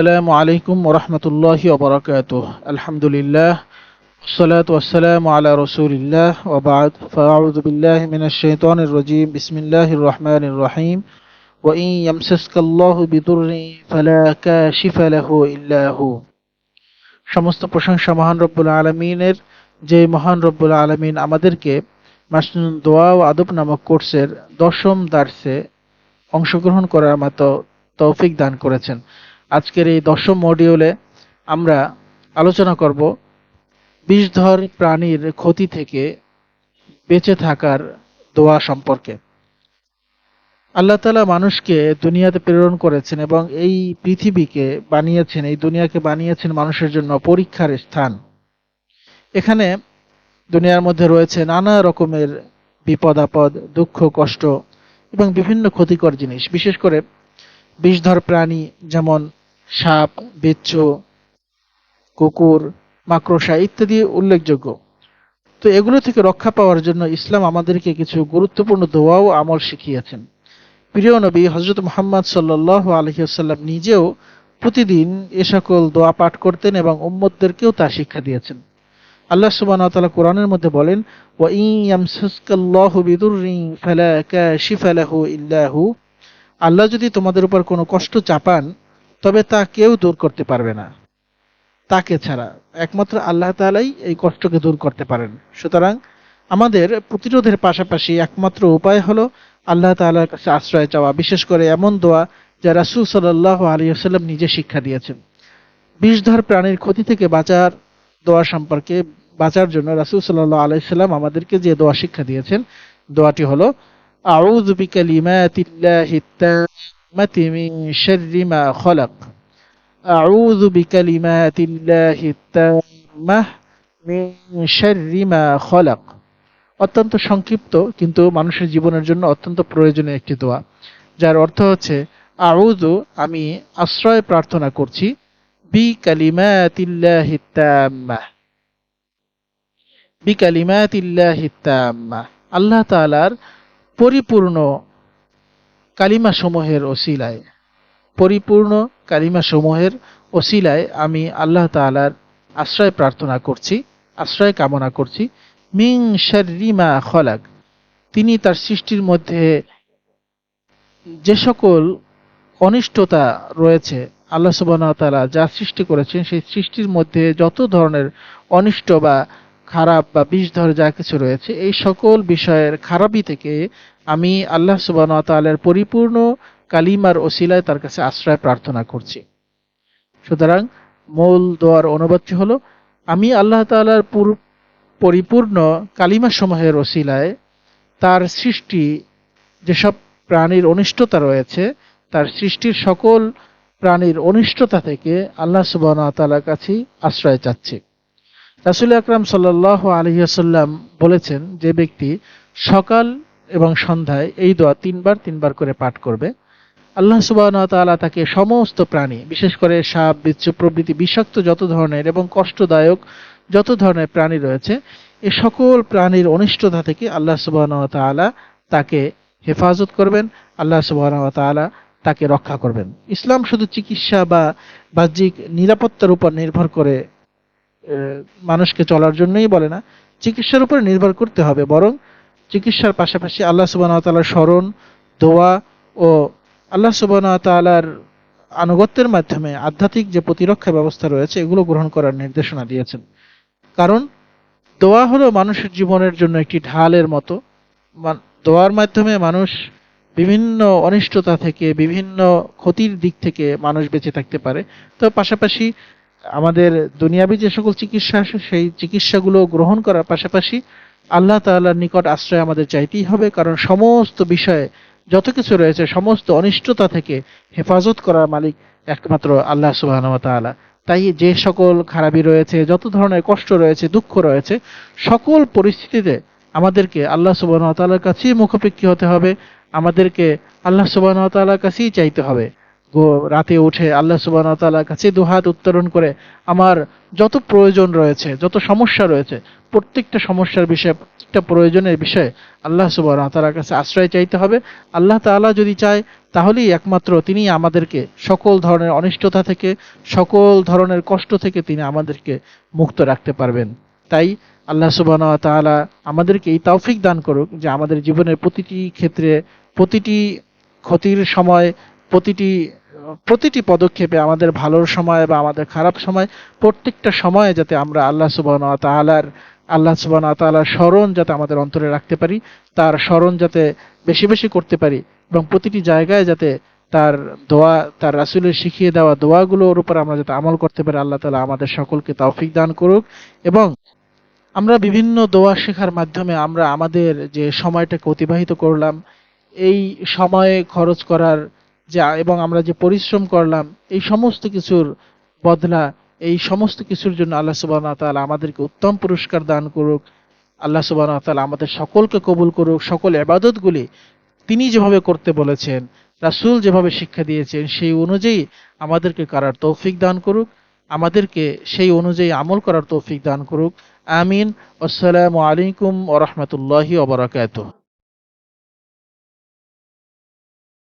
السلام عليكم ورحمة الله وبركاته الحمد لله والصلاة والسلام على رسول الله وبعد فأعوذ بالله من الشيطان الرجيم بسم الله الرحمن الرحيم وإن يمسسك الله بضر فلا كاشف له إلا هو সমস্ত প্রশংসা মহান রব্বুল আলমিনের যে মহান রব্বুল আলমিন আমাদেরকে মাসনুন দোয়া ও আদব নামক কোর্সের দশম দার্সে অংশগ্রহণ করার মতো তৌফিক দান করেছেন আজকের এই দশম মডিউলে আমরা আলোচনা করব বিষধর প্রাণীর ক্ষতি থেকে বেঁচে থাকার দোয়া সম্পর্কে। আল্লাহ তালা মানুষকে দুনিয়াতে প্রেরণ করেছেন এবং এই পৃথিবীকে বানিয়েছেন, এই দুনিয়াকে বানিয়েছেন মানুষের জন্য পরীক্ষার স্থান। এখানে দুনিয়ার মধ্যে রয়েছে নানা রকমের বিপদ, আপদ, দুঃখ, কষ্ট এবং বিভিন্ন ক্ষতিকর জিনিস। বিশেষ করে বিষধর প্রাণী যেমন সাপ বিচ্ছু কুকুর, মাকড়সা ইত্যাদি উল্লেখযোগ্য। তো এগুলো থেকে রক্ষা পাওয়ার জন্য ইসলাম আমাদেরকে কিছু গুরুত্বপূর্ণ দোয়া ও আমল শিখিয়েছেন। প্রিয় নবী হজরত মোহাম্মদ সাল্লাহ আলহিহাল্লাম নিজেও প্রতিদিন এ সকল দোয়া পাঠ করতেন এবং উম্মদদেরকেও তা শিক্ষা দিয়েছেন। আল্লাহ সুবাহ তাআলা কোরআনের মধ্যে বলেন আল্লাহ যদি তোমাদের উপর কোনো কষ্ট চাপান তবে তা কেউ দূর করতে পারবে না। তাকে ছাড়া একমাত্র আল্লাহ তাআলাই এই কষ্টকে দূর করতে পারেন। সুতরাং আমাদের প্রতিরোধের পাশাপাশি একমাত্র উপায় হলো আল্লাহ তাআলার কাছে আশ্রয় চাওয়া, বিশেষ করে এমন দোয়া যা রাসূল সাল্লাল্লাহু আলাইহি ওয়াসাল্লাম নিজে শিক্ষা দিয়েছেন। বিষধর প্রাণীর ক্ষতি থেকে বাঁচার দোয়া সম্পর্কে বাঁচার জন্য রাসূল সাল্লাল্লাহু আলাইহি সাল্লাম আমাদেরকে যে দোয়া শিক্ষা দিয়েছেন, দোয়াটি হলো, আউযু বিকালিমাতিল্লাহি التامة من شر ما خلق أعوذ بكلمات الله التامة من شر ما خلق অত্যন্ত সংক্ষিপ্ত কিন্তু মানুষের জীবনের জন্য অত্যন্ত প্রয়োজনীয় একটি দোয়া যার অর্থ হচ্ছে আউযু আমি আশ্রয় প্রার্থনা করছি বি কালিমাতিল্লাহি তাম্মা বি কালিমাতিল্লাহি তাম্মা আল্লাহ তাআলার পরিপূর্ণ কালিমা সমূহের ওসিলায়, পরিপূর্ণ কালিমা সমূহের ওসিলায় আমি আল্লাহ তাআলার আশ্রয় প্রার্থনা করছি, আশ্রয় কামনা করছি। মিং শাররিমা খলাক, তিনি তার সৃষ্টির মধ্যে যে সকল অনিষ্টতা রয়েছে, আল্লাহ সুবহানাহু তাআলা যা সৃষ্টি করেছেন, সেই সৃষ্টির মধ্যে যত ধরনের অনিষ্ট বা খারাপ বা বিষ বিষধর যা কিছু রয়েছে, এই সকল বিষয়ের খারাপই থেকে আমি আল্লাহ তাআলার পরিপূর্ণ কালিমার ওসিলায় তার কাছে আশ্রয় প্রার্থনা করছি। সুতরাং মূল দোয়ার অনুবাদটি হলো, আমি আল্লাহ তালার পরিপূর্ণ কালিমা সমূহের ওসিলায় তার সৃষ্টি যেসব প্রাণীর অনিষ্টতা রয়েছে, তার সৃষ্টির সকল প্রাণীর অনিষ্টতা থেকে আল্লাহ সুবাহ তালার কাছেই আশ্রয় চাচ্ছি। রাসুল আকরাম সাল্লাহ আলহিহাসাল্লাম বলেছেন, যে ব্যক্তি সকাল এবং সন্ধ্যায় এই দোয়া তিনবার তিনবার করে পাঠ করবে। আল্লাহ সুবাহ তালা তাকে সমস্ত প্রাণী, বিশেষ করে সাপ, বিচ্ছু প্রভৃতি বিষাক্ত যত ধরনের এবং কষ্টদায়ক যত ধরনের প্রাণী রয়েছে, এ সকল প্রাণীর অনিষ্টতা থেকে আল্লাহ সুবাহ তালা তাকে হেফাজত করবেন, আল্লাহ সুবাহ তালা তাকে রক্ষা করবেন। ইসলাম শুধু চিকিৎসা বা বাহ্যিক নিরাপত্তার উপর নির্ভর করে মানুষকে চলার জন্যই বলে না, চিকিৎসার উপর নির্ভর করতে হবে, বরং চিকিৎসার পাশাপাশি আল্লাহ সুবাহ তালার স্মরণ, দোয়া ও আল্লাহ সুবাহ তালার আনুগত্যের মাধ্যমে আধ্যাত্মিক যে প্রতিরক্ষা ব্যবস্থা রয়েছে, এগুলো গ্রহণ করার নির্দেশনা দিয়েছেন। কারণ দোয়া হলো মানুষের জীবনের জন্য একটি ঢালের মতো। দোয়ার মাধ্যমে মানুষ বিভিন্ন অনিষ্টতা থেকে, বিভিন্ন ক্ষতির দিক থেকে মানুষ বেঁচে থাকতে পারে। তো পাশাপাশি আমাদের দুনিয়াবি যে সকল চিকিৎসা আছে সেই চিকিৎসাগুলো গ্রহণ করার পাশাপাশি আল্লাহ তাআলার নিকট আশ্রয় আমাদের চাইতেই হবে, কারণ সমস্ত বিষয়ে যত কিছু রয়েছে, সমস্ত অনিষ্টতা থেকে হেফাজত করার মালিক একমাত্র আল্লাহ সুবাহ তাআলা। তাই যে সকল খারাপি রয়েছে, যত ধরনের কষ্ট রয়েছে, দুঃখ রয়েছে, সকল পরিস্থিতিতে আমাদেরকে আল্লাহ সুবাহ তাআলার কাছেই মুখাপেক্ষী হতে হবে, আমাদেরকে আল্লাহ সুবাহ তাআলার কাছেই চাইতে হবে। রাতে উঠে আল্লাহ সুবাহ তাআলার কাছে দুহাত উত্তোলন করে আমার যত প্রয়োজন রয়েছে, যত সমস্যা রয়েছে, প্রত্যেকটা সমস্যার বিষয়ে, প্রত্যেকটা প্রয়োজনের বিষয়ে আল্লাহ সুবাহ তাআলার কাছে আশ্রয় চাইতে হবে। আল্লাহ তাআলা যদি চায়, তাহলেই একমাত্র তিনি আমাদেরকে সকল ধরনের অনিষ্টতা থেকে, সকল ধরনের কষ্ট থেকে তিনি আমাদেরকে মুক্ত রাখতে পারবেন। তাই আল্লাহ সুবাহ তাআলা আমাদেরকে এই তৌফিক দান করুক যে আমাদের জীবনের প্রতিটি ক্ষেত্রে, প্রতিটি ক্ষতির সময়, প্রতিটি প্রতিটি পদক্ষেপে আমাদের ভালোর সময় বা আমাদের খারাপ সময় প্রত্যেকটা সময়ে যাতে আমরা আল্লাহ সুবাহ তাআলার, আল্লাহ সুবাহ তাআলার স্মরণ যাতে আমাদের অন্তরে রাখতে পারি, তার স্মরণ যাতে বেশি বেশি করতে পারি এবং প্রতিটি জায়গায় যাতে তার দোয়া, তার রাসূলের শিখিয়ে দেওয়া দোয়াগুলোর উপর আমরা যাতে আমল করতে পারি, আল্লাহ তাআলা আমাদের সকলকে তৌফিক দান করুক এবং আমরা বিভিন্ন দোয়া শেখার মাধ্যমে আমরা আমাদের যে সময়টাকে অতিবাহিত করলাম, এই সময়ে খরচ করার যে এবং আমরা যে পরিশ্রম করলাম, এই সমস্ত কিছুর বদলা, এই সমস্ত কিছুর জন্য আল্লাহ সুবহানাহু ওয়া তাআলা আমাদেরকে উত্তম পুরস্কার দান করুক। আল্লাহ সুবহানাহু ওয়া তাআলা আমাদের সকলকে কবুল করুক। সকল ইবাদতগুলি তিনি যেভাবে করতে বলেছেন, রাসূল যেভাবে শিক্ষা দিয়েছেন, সেই অনুযায়ী আমাদেরকে করার তৌফিক দান করুক। আমাদেরকে সেই অনুযায়ী আমল করার তৌফিক দান করুক। আমিন। আসসালামু আলাইকুম ওয়া রাহমাতুল্লাহি ওয়া বারাকাতুহু।